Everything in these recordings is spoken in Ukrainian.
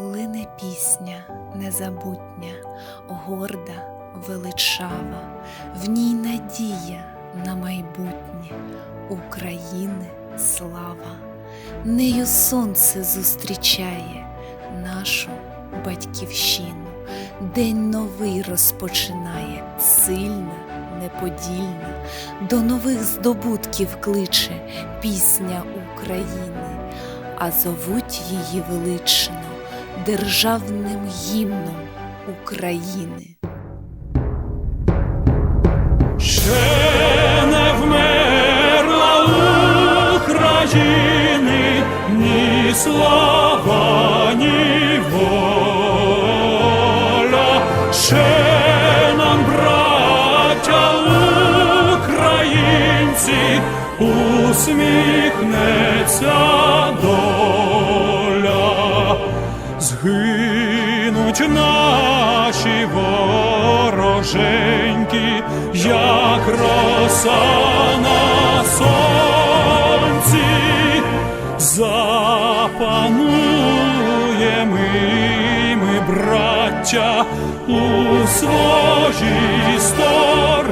лине пісня незабутня, горда, величава, в ній надія на майбутнє України слава, нею сонце зустрічає нашу батьківщину, день новий розпочинає, сильна, неподільна, до нових здобутків кличе пісня України, а зовуть її велично державним гімном України. Ще не вмерла України ні слава, ні воля. Ще нам, браття українці, усміхнеться доля. Згинуть наші вороженьки, як роса на сонці, запануємо ми, браття, у своїй сторонці,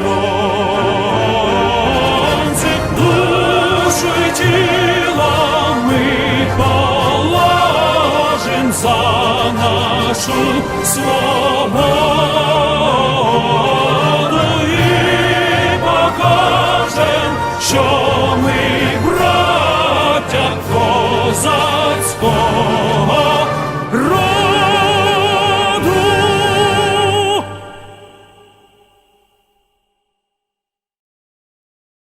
нашу свободу.